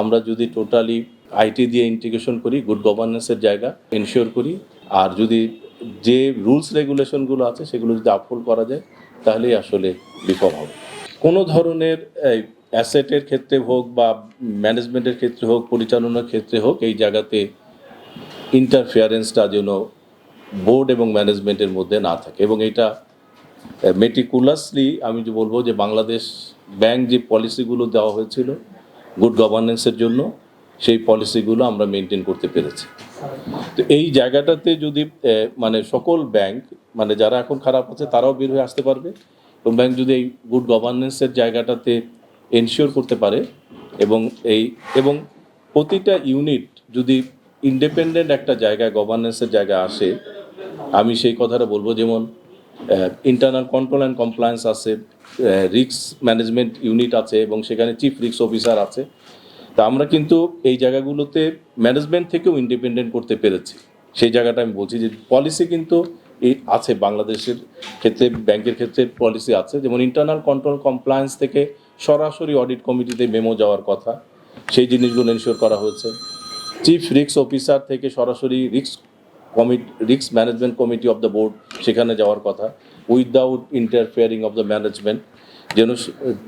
আমরা যদি totally IT দিয়ে ইন্টিগ্রেশন করি গুড গভর্নেন্সের জায়গা এনশিওর করি, আর যদি যে রুলস রেগুলেশনগুলো আছে, সেগুলো যদি আপহোল্ড করা যায়, তাহলেই আসলে বিফল হবে। কোনো ধরনের অ্যাসেটের ক্ষেত্রে হোক বা ম্যানেজমেন্টের ক্ষেত্রে হোক, পরিচালনার ক্ষেত্রে হোক, এই জায়গাতে ইন্টারফিয়ারেন্সটা যেন বোর্ড এবং ম্যানেজমেন্টের মধ্যে না থাকে। এবং এটা মেটিকুলাসলি আমি যে বলব যে বাংলাদেশ ব্যাংক যে পলিসিগুলো দেওয়া হয়েছিল গুড গভর্নেন্সের জন্য সেই পলিসিগুলো আমরা মেনটেন করতে পেরেছি। তো এই জায়গাটাতে যদি মানে সকল ব্যাংক মানে যারা এখন খারাপ আছে তারাও বের হয়ে আসতে পারবে এবং ব্যাংক যদি এই গুড গভর্নেন্সের জায়গাটাতে এনশিওর করতে পারে এবং এই, এবং প্রতিটা ইউনিট যদি ইন্ডিপেন্ডেন্ট একটা জায়গায় গভর্নেন্সের জায়গায় আসে, আমি সেই কথাটা বলব, যেমন ইন্টারনাল কন্ট্রোল অ্যান্ড কমপ্লায়েন্স আছে রিস্ক ম্যানেজমেন্ট ইউনিট আছে এবং সেখানে চিফ রিস্ক অফিসার আছে। তা আমরা কিন্তু এই জায়গাগুলোতে ম্যানেজমেন্ট থেকেও ইন্ডিপেন্ডেন্ট করতে পেরেছি। সেই জায়গাটা আমি বলছি যে পলিসি কিন্তু এই আছে বাংলাদেশের ক্ষেত্রে, ব্যাংকের ক্ষেত্রে পলিসি আছে। যেমন ইন্টারনাল কন্ট্রোল কমপ্লায়েন্স থেকে সরাসরি অডিট কমিটিতে মেমো যাওয়ার কথা, সেই জিনিসগুলো এনশিওর করা হয়েছে। চিফ রিস্ক অফিসার থেকে সরাসরি risk committee risk management committee of the board সেখানে যাওয়ার কথা without interfering of the management যেন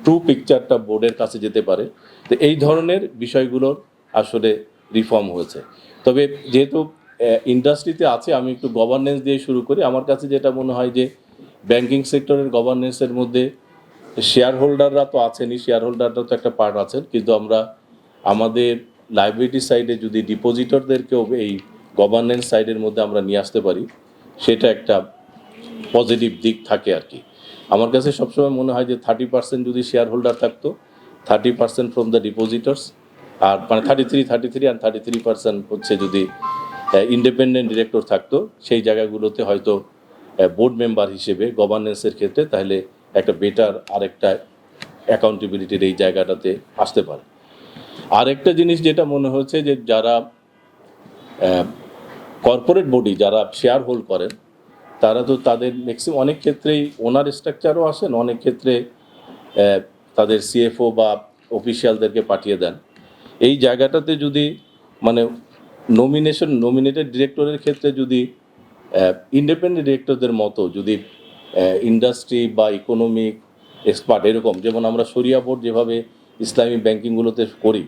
ট্রু পিকচারটা বোর্ডের কাছে যেতে পারে। তো এই ধরনের বিষয়গুলোর আসলে রিফর্ম হয়েছে। তবে যেহেতু ইন্ডাস্ট্রিতে আছে, আমি একটু গভর্নেন্স দিয়ে শুরু করি। আমার কাছে যেটা মনে হয় যে ব্যাংকিং সেক্টরের গভর্নেন্সের মধ্যে শেয়ার হোল্ডাররা তো আছেনই শেয়ার হোল্ডাররা তো একটা পার্ট আছেন। কিন্তু আমরা আমাদের লাইবিলিটি সাইডে যদি ডিপোজিটরদেরকেও এই গভর্নেন্স সাইডের মধ্যে আমরা নিয়ে আসতে পারি, সেটা একটা পজিটিভ দিক থাকে আর কি। আমার কাছে সবসময় মনে হয় যে থার্টি পার্সেন্ট যদি শেয়ার হোল্ডার থাকতো thirty percent from the depositors আর মানে থার্টি থ্রি থার্টি থ্রি আর থার্টি থ্রি পার্সেন্ট হচ্ছে যদি ইন্ডিপেন্ডেন্ট ডিরেক্টর থাকতো, সেই জায়গাগুলোতে হয়তো বোর্ড মেম্বার হিসেবে গভর্নেন্সের ক্ষেত্রে তাহলে একটা বেটার আরেকটা অ্যাকাউন্টেবিলিটির এই জায়গাটাতে আসতে পারে। আরেকটা জিনিস যেটা মনে হচ্ছে যে যারা কর্পোরেট বডি যারা শেয়ার হোল্ড করেন, তারা তো তাদের ম্যাক্সিমাম অনেক ক্ষেত্রেই ওনার স্ট্রাকচারও আসেন অনেক ক্ষেত্রে তাদের সিএফও বা অফিসিয়ালদেরকে পাঠিয়ে দেন। এই জায়গাটাতে যদি মানে নমিনেশন নমিনেটেড ডিরেক্টরের ক্ষেত্রে যদি ইন্ডিপেন্ডেন্ট ডিরেক্টরদের মতো যদি ইন্ডাস্ট্রি বা ইকোনমিক এক্সপার্ট এরকম, যেমন আমরা সরিয়া বোর্ড যেভাবে ইসলামী ব্যাংকিংগুলোতে করি,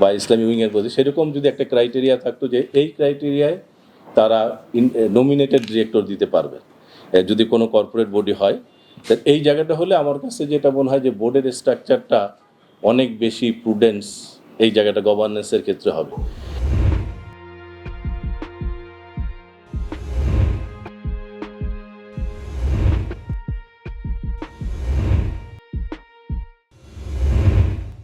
বা ইসলামী উইংয়ের করি সেরকম যদি একটা ক্রাইটেরিয়া থাকতো যে, এই ক্রাইটেরিয়ায় তারা নমিনেটেড ডিরেক্টর দিতে পারবে। যদি কোনো কর্পোরেট বডি হয়, তা এই জায়গাটা হলে আমার কাছে যেটা মনে হয় যে বোর্ডের স্ট্রাকচারটা অনেক বেশি প্রুডেন্স এই জায়গাটা গভর্নেন্সের ক্ষেত্রে হবে।